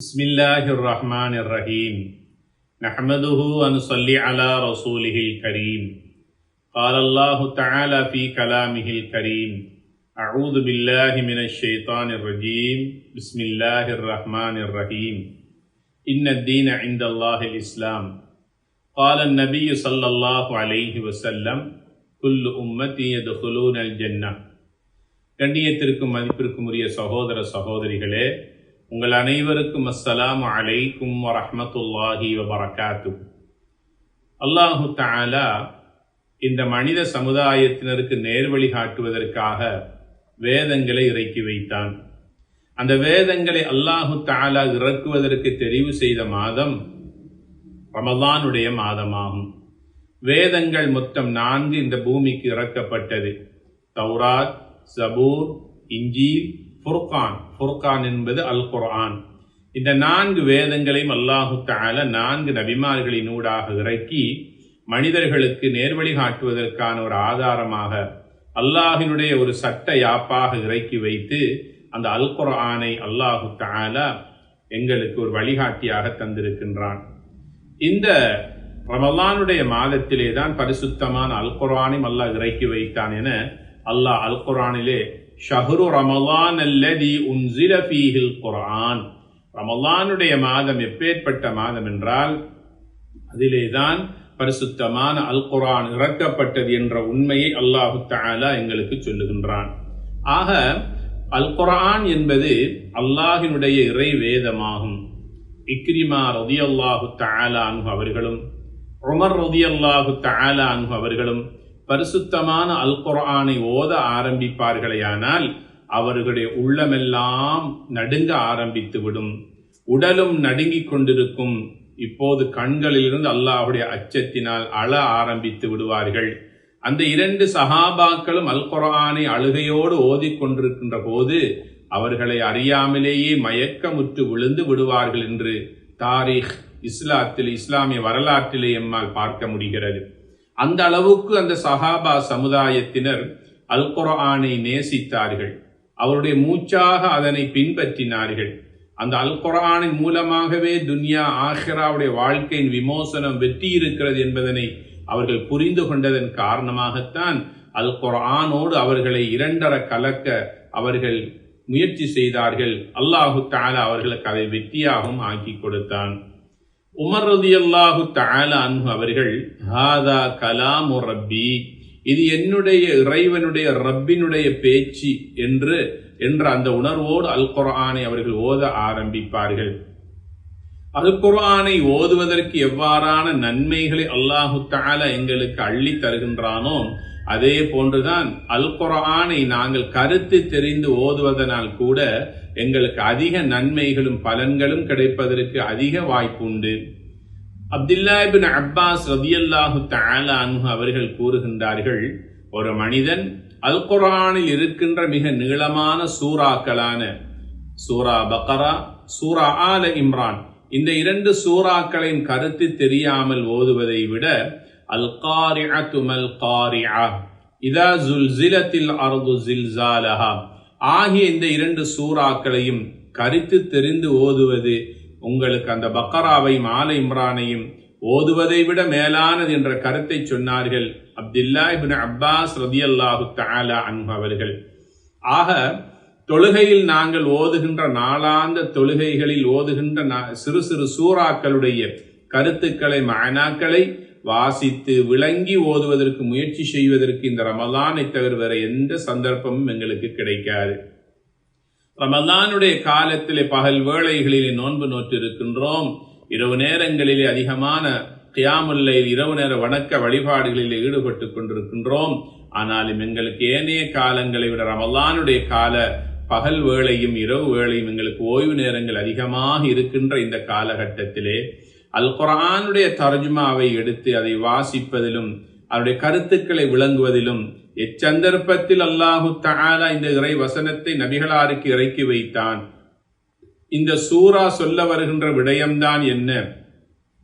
بسم الله الرحمن الرحيم نحمده ونصلي على رسوله الكريم قال الله تعالى في كلامه الكريم أعوذ بالله من الشيطان الرجيم بسم الله الرحمن الرحيم إن الدين عند الله الإسلام قال النبي صلى الله عليه وسلم كل أمتي يدخلون الجنة கண்ணியத்திற்கும் மதிப்பிற்கும் உரிய சகோதர சகோதரிகளே உங்கள் அனைவருக்கும் அஸ்ஸலாம் அலைக்கும் வரமத்துல்லாஹி வபரகாத்து. அல்லாஹு தாலா இந்த மனித சமுதாயத்தினருக்கு நேர்வழி காட்டுவதற்காக வேதங்களை இறக்கி வைத்தான். அந்த வேதங்களை அல்லாஹு தாலா இறக்குவதற்கு தெரிவு செய்த மாதம் ரமதானுடைய மாதமாகும். வேதங்கள் மொத்தம் நான்கு இந்த பூமிக்கு இறக்கப்பட்டது. தௌராத் சபூர் இஞ்சீல் ஃபுர்கான். ஃபுர்கான் என்பது அல் குர்ஆன் இந்த நான்கு வேதங்களையும் அல்லாஹு தால நான்கு நபிமார்களினூடாக இறக்கி மனிதர்களுக்கு நேர்வழி காட்டுவதற்கான ஒரு ஆதாரமாக அல்லாஹினுடைய ஒரு சட்ட யாப்பாக இறக்கி வைத்து அந்த அல் குர்ஆனை அல்லாஹு தால எங்களுக்கு ஒரு வழிகாட்டியாக தந்திருக்கின்றான். இந்த ரமலானுடைய மாதத்திலே தான் பரிசுத்தமான அல் குர்ஆனையும் அல்லாஹ் இறக்கி வைத்தான் என அல்லாஹ் அல் குர்ஆனிலே ஷஹ்ரு ரமலான் அல்லதி உன்சில ஃபீஹில் குரான் ரமலானுடைய மாதம் எப்பேற்பட்ட மாதம் என்றால் அதிலே தான் பரிசுத்தமான அல் குரான் இறக்கப்பட்டது என்ற உண்மையை அல்லாஹு தாலா எங்களுக்கு சொல்லுகின்றான். ஆக அல் குரான் என்பது அல்லாஹினுடைய இறை வேதமாகும். இக்ரிமா ரதியல்லாஹு தஆலா அன்ஹு அவர்களும் உமர் ரதியல்லாஹு தஆலா அன்ஹு அவர்களும் பரிசுத்தமான அல் குரானை ஓத ஆரம்பிப்பார்களேயானால் அவர்களுடைய உள்ளமெல்லாம் நடுங்க ஆரம்பித்து விடும் உடலும் நடுங்கிக் கொண்டிருக்கும். இப்போது கண்களிலிருந்து அல்லாஹுடைய அச்சத்தினால் அழ ஆரம்பித்து விடுவார்கள். அந்த இரண்டு சஹாபாக்களும் அல் குரானை அழுகையோடு ஓதிக்கொண்டிருக்கின்ற போது அவர்களை அறியாமலேயே மயக்கமுற்று விழுந்து விடுவார்கள் என்று தாரிக் இஸ்லாத்தில் இஸ்லாமிய வரலாற்றிலே எம்மால் பார்க்க முடிகிறது. அந்த அளவுக்கு அந்த சஹாபா சமுதாயத்தினர் அல் குரானை நேசித்தார்கள். அவருடைய மூச்சாக அதனை பின்பற்றினார்கள். அந்த அல் குரானின் மூலமாகவே துன்யா ஆஹிராவுடைய வாழ்க்கையின் விமோசனம் வெற்றி இருக்கிறது என்பதனை அவர்கள் புரிந்து கொண்டதன் காரணமாகத்தான் அல் குரானோடு அவர்களை இரண்டர கலக்க அவர்கள் முயற்சி செய்தார்கள். அல்லாஹு தாலா அவர்களுக்கு அதை வெற்றியாகவும் ஆக்கி கொடுத்தான். உமர் ரதியல்லாஹு தாலா அன்ஹு அவர்கள் ஹாதா கலாமு ரப்பி இது என்னுடைய இறைவனுடைய ரப்பினுடைய பேச்சு என்று என்ற அந்த உணர்வோடு அல் குர்ஆனை அவர்கள் ஓத ஆரம்பிப்பார்கள். அல் குர்ஆனை ஓதுவதற்கு எவ்வாறான நன்மைகளை அல்லாஹு தாலா எங்களுக்கு அள்ளி தருகின்றானோ அதே போன்றுதான் அல் குரானை நாங்கள் கருத்து தெரிந்து ஓதுவதனால் கூட எங்களுக்கு அதிக நன்மைகளும் பலன்களும் கிடைப்பதற்கு அதிக வாய்ப்புண்டு அப்துல்லா இபின் அப்பாஸ் ரதியல்லாஹு தாலானு அவர்கள் கூறுகின்றார்கள் ஒரு மனிதன் அல் குரானில் இருக்கின்ற மிக நீளமான சூறாக்களான சூரா பக்கரா சூரா ஆல இம்ரான் இந்த இரண்டு சூறாக்களின் கருத்து தெரியாமல் ஓதுவதை விட அல் காரிஅத்து மல் இதா ஜுல்சிலத்தில் அர்து ஆகிய இந்த இரண்டு சூறாக்களையும் கருத்து தெரிந்து ஓதுவது உங்களுக்கு அந்த பக்கராவை மாலை இம்ரானையும் ஓதுவதை விட மேலானது என்ற கருத்தை சொன்னார்கள் அப்துல்லா இபின் அப்பாஸ் ரதியல்லாஹு தஆலா அன்ஹு அவர்கள். ஆக தொழுகையில் நாங்கள் ஓதுகின்ற நாளாந்த தொழுகைகளில் ஓதுகின்ற சிறு சிறு சூறாக்களுடைய கருத்துக்களை மயனாக்களை வாசித்து விளங்கி ஓதுவதற்கு முயற்சி செய்வதற்கு இந்த ரமலானை தவிர வேற எந்த சந்தர்ப்பமும் எங்களுக்கு கிடைக்காது. ரமலானுடைய காலத்திலே பகல் வேளைகளிலே நோன்பு நோற்று இருக்கின்றோம் இரவு நேரங்களிலே அதிகமான கியாமுல்லையில் இரவு நேர வணக்க வழிபாடுகளில் ஈடுபட்டு கொண்டிருக்கின்றோம். ஆனாலும் எங்களுக்கு ஏனைய காலங்களை விட ரமலானுடைய கால பகல் வேளையும் இரவு வேளையும் எங்களுக்கு ஓய்வு நேரங்கள் அதிகமாக இருக்கின்ற இந்த காலகட்டத்திலே அல் குரானுடைய தர்ஜுமாவை எடுத்து அதை வாசிப்பதிலும் அவருடைய கருத்துக்களை விளங்குவதிலும் எச்சந்தர்ப்பத்தில் அல்லாஹு தாலா இந்த இறை வசனத்தை நபிகளாருக்கு இறக்கி வைத்தான். இந்த சூரா சொல்ல வருகின்ற விடயம்தான் என்ன?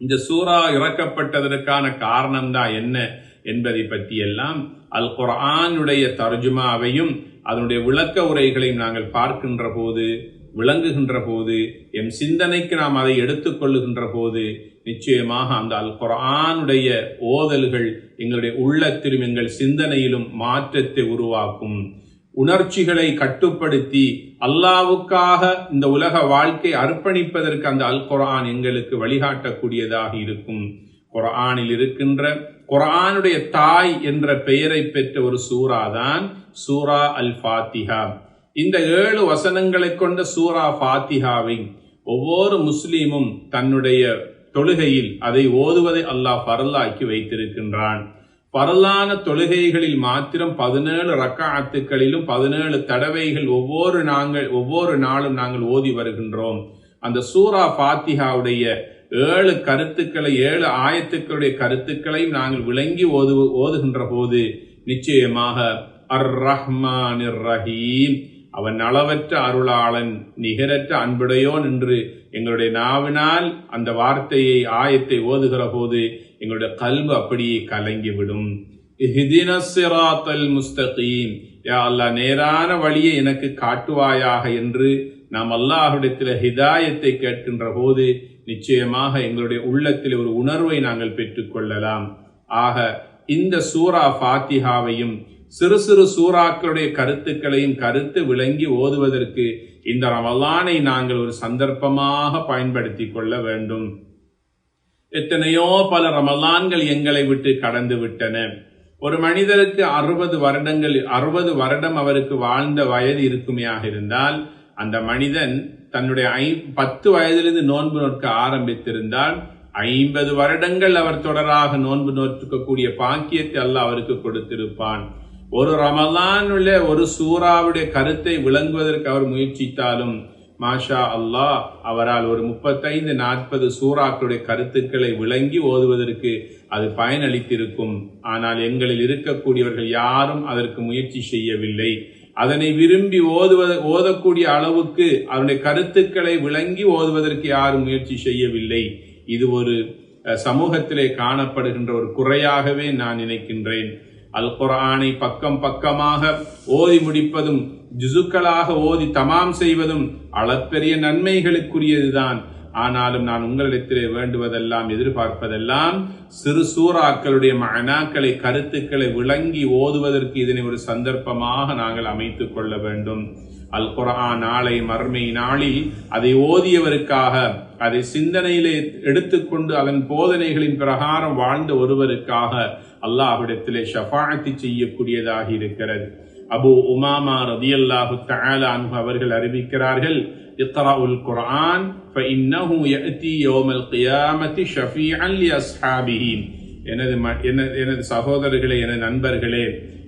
இந்த சூரா இறக்கப்பட்டதற்கான காரணம்தான் என்ன என்பதை பற்றியெல்லாம் அல் குரானுடைய தர்ஜுமாவையும் அதனுடைய விளக்க உரைகளையும் நாங்கள் பார்க்கின்ற போது விளங்குகின்ற போது எம் சிந்தனைக்கு நாம் அதை எடுத்துக்கொள்ளுகின்ற போது நிச்சயமாக அந்த அல் குரானுடைய ஓதல்கள் எங்களுடைய உள்ளத்திலும் எங்கள் சிந்தனையிலும் மாற்றத்தை உருவாக்கும். உணர்ச்சிகளை கட்டுப்படுத்தி அல்லாவுக்காக இந்த உலக வாழ்க்கை அர்ப்பணிப்பதற்கு அந்த அல் குரான் எங்களுக்கு வழிகாட்டக்கூடியதாக இருக்கும். குரானில் இருக்கின்ற குரானுடைய தாய் என்ற பெயரை பெற்ற ஒரு சூரா தான் சூரா அல் ஃபாத்திஹா இந்த ஏழு வசனங்களை கொண்ட சூரா ஃபாத்திஹாவை ஒவ்வொரு முஸ்லீமும் தன்னுடைய தொழுகையில் அதை ஓதுவதை அல்லாஹ் பரலாக்கி வைத்திருக்கின்றான். பரலான தொழுகைகளில் மாத்திரம் பதினேழு ரக்காத்துக்களிலும் பதினேழு தடவைகள் ஒவ்வொரு நாங்கள் ஒவ்வொரு நாளும் நாங்கள் ஓதி வருகின்றோம். அந்த சூரா ஃபாத்திஹாவுடைய ஏழு கருத்துக்களை ஏழு ஆயத்துக்களுடைய கருத்துக்களையும் நாங்கள் விளங்கி ஓது ஓதுகின்ற போது நிச்சயமாக அர் ரஹ்மான் ரஹீம் அவன் அளவற்ற அருளாளன் நிகரற்ற அன்புடையோன் என்று எங்களுடைய நாவினால் அந்த வார்த்தையை ஆயத்தை ஓதுகிற போது எங்களுடைய கல்வு அப்படியே கலங்கிவிடும். முஸ்தகீம். யா அல்லா நேரான வழியை எனக்கு காட்டுவாயாக என்று நாம் அல்லாஹுடத்தில் ஹிதாயத்தை கேட்கின்ற போது நிச்சயமாக எங்களுடைய உள்ளத்தில் ஒரு உணர்வை நாங்கள் பெற்றுக்கொள்ளலாம். ஆக இந்த சூரா ஃபாத்திஹாவையும் சிறு சிறு சூறாக்களுடைய கருத்துக்களையும் கருத்து விளங்கி ஓதுவதற்கு இந்த ரமலானை நாங்கள் ஒரு சந்தர்ப்பமாக பயன்படுத்தி கொள்ள வேண்டும். எத்தனையோ பல ரமலான்கள் எங்களை விட்டு கடந்து விட்டன. ஒரு மனிதருக்கு அறுபது வருடங்கள் அறுபது வருடம் அவருக்கு வாழ்ந்த வயது இருக்குமையாக இருந்தால் அந்த மனிதன் தன்னுடைய ஐ பத்து வயதிலிருந்து நோன்பு நோக்க ஆரம்பித்திருந்தால் ஐம்பது வருடங்கள் அவர் தொடராக நோன்பு நோற்றுக்கக்கூடிய பாக்கியத்தை அல்ல அவருக்கு கொடுத்திருப்பான். ஒரு ரமலானுள்ள ஒரு சூறாவுடைய கருத்தை விளங்குவதற்கு அவர் முயற்சித்தாலும் மாஷா அல்லாஹ் அவரால் ஒரு முப்பத்தைந்து நாற்பது சூறாக்களுடைய கருத்துக்களை விளங்கி ஓதுவதற்கு அது பயனளித்திருக்கும். ஆனால் எங்களில் இருக்கக்கூடியவர்கள் யாரும் அதற்கு முயற்சி செய்யவில்லை. அதனை விரும்பி ஓதுவது ஓதக்கூடிய அளவுக்கு அதனுடைய கருத்துக்களை விளங்கி ஓதுவதற்கு யாரும் முயற்சி செய்யவில்லை. இது ஒரு சமூகத்திலே காணப்படுகின்ற ஒரு குறையாகவே நான் நினைக்கின்றேன். அல் குரானை பக்கம் பக்கமாக ஓதி முடிப்பதும் ஜுசுக்களாக ஓதி தமாம் செய்வதும் அளப்பெரிய நன்மைகளுக்குரியதுதான். ஆனாலும் நான் உங்களிடத்திலே வேண்டுவதெல்லாம் எதிர்பார்ப்பதெல்லாம் சிறு சூறாக்களுடைய மனாக்களை கருத்துக்களை விளங்கி ஓதுவதற்கு இதனை ஒரு சந்தர்ப்பமாக நாங்கள் அமைத்துக் கொள்ள வேண்டும். அல் குரான் நாளை மர்மை நாளில் அதை ஓதியவருக்காக அதை சிந்தனையிலே எடுத்துக்கொண்டு அதன் போதனைகளின் பிரகாரம் வாழ்ந்த ஒருவருக்காக அல்லாஹ்விடத்திலே ஷஃபாத்தி செய்யக்கூடியதாக இருக்கிறது. அபு உமாமா ரதி அல்லாஹு அன்பு அவர்கள் அறிவிக்கிறார்கள் இத்தரா உல் குரான் எனது எனது சகோதரர்களே எனது நண்பர்களே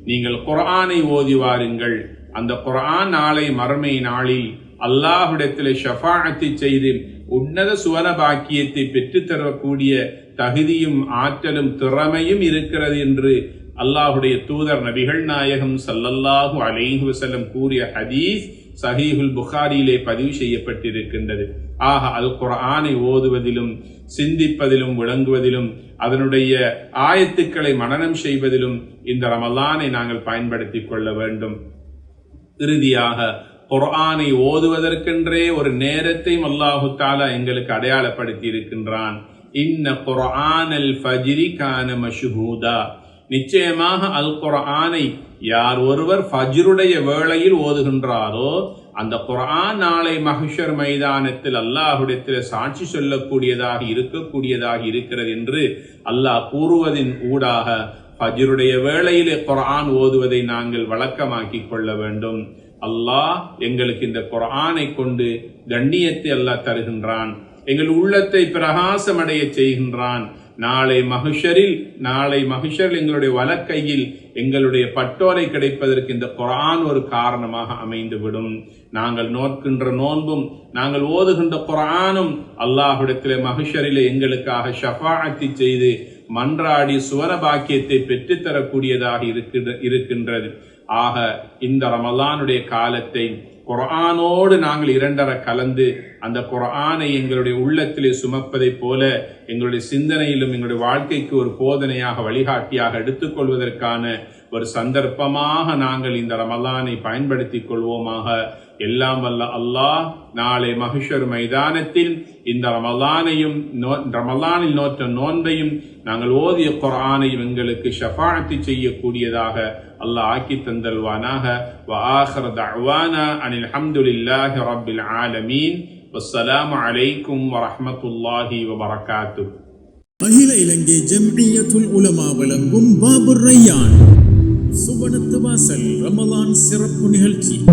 நீங்கள் குரானை ஓதி வாருங்கள். அந்த குரான் நாளை மறுமை நாளில் அல்லாஹ்விடத்திலே ஷஃபாத்தி செய்து உன்னத சுவன பாக்கியத்தை பெற்றுத்தரக்கூடிய தகுதியும் ஆற்றலும் திறமையும் இருக்கிறது என்று அல்லாஹுடைய தூதர் நபிகள் நாயகம் சல்லல்லாஹு அலைஹி வசல்லம் கூறிய ஹதீஸ் சஹீஹுல் புகாரியிலே பதிவு செய்யப்பட்டிருக்கின்றது. ஆக அல் குரானை ஓதுவதிலும் சிந்திப்பதிலும் விளங்குவதிலும் அதனுடைய ஆயத்துக்களை மனனம் செய்வதிலும் இந்த ரமலானை நாங்கள் பயன்படுத்திக் கொள்ள வேண்டும். இறுதியாக குர்ஆனை ஓதுவதற்கென்றே ஒரு நேரத்தையும் அல்லாஹு தாலா எங்களுக்கு அடையாளப்படுத்தி இருக்கின்றான் இன்ன குர்ஆனல் ஃபஜ்ரி கான மஷ்ஹூதா நிச்சயமாக அல் குரானை யார் ஒருவர் ஃபஜ்ருடைய வேளையில் ஓதுகின்றாரோ அந்த குரான் நாளை மகிஷர் மைதானத்தில் அல்லாஹுடத்தில் சாட்சி சொல்லக்கூடியதாக இருக்கக்கூடியதாக இருக்கிறது என்று அல்லாஹ் கூறுவதின் ஊடாக ஃபஜ்ருடைய வேளையிலே குரான் ஓதுவதை நாங்கள் வழக்கமாக்கிக் கொள்ள வேண்டும் அல்லாஹ் எங்களுக்கு இந்த குரானை கொண்டு கண்ணியத்தை அல்லாஹ் தருகின்றான் எங்கள் உள்ளத்தை பிரகாசமடைய செய்கின்றான். நாளை மகிஷரில் நாளை மகிஷர் எங்களுடைய வலக்கையில் எங்களுடைய பட்டோரை கிடைப்பதற்கு இந்த குரான் ஒரு காரணமாக அமைந்துவிடும். நாங்கள் நோக்கின்ற நோன்பும் நாங்கள் ஓதுகின்ற குரானும் அல்லாஹுடத்திலே மகிஷரிலே எங்களுக்காக ஷஃபாத்தி செய்து மன்றாடி சுவன பாக்கியத்தை பெற்றுத்தரக்கூடியதாக இருக்கின்ற இருக்கின்றது. ஆக இந்த ரமலானுடைய காலத்தை குரானோடு நாங்கள் இரண்டர கலந்து அந்த குரானை எங்களுடைய உள்ளத்திலே சுமப்பதைப் போல எங்களுடைய சிந்தனையிலும் எங்களுடைய வாழ்க்கைக்கு ஒரு போதனையாக வழிகாட்டியாக எடுத்துக்கொள்வதற்கான ஒரு சந்தர்ப்பமாக நாங்கள் இந்த ரமலானை பயன்படுத்திக் கொள்வோமாக. எல்லாம் வல்ல அல்லாஹ் நாளை மகிஷர் மைதானத்தில் இந்த ரமலானையும் ரமலானில் நோற்ற நோன்பையும் நாங்கள் ஓதிய குரானையும் எங்களுக்கு ஷஃபாத்து செய்யக்கூடியதாக அல்லாஹ் ஆக்கி தந்தல்வானாக. வஆஹர் தஅவானா அனில் ஹம்துலில்லாஹி ரப்பில் ஆலமீன். வஸ்ஸலாமு அலைக்கும் வரஹ்மத்துல்லாஹி வபரகாத்துஹு. அகில இலங்கை ஜம்இய்யத்துல் சிறப்பு நிகழ்ச்சி.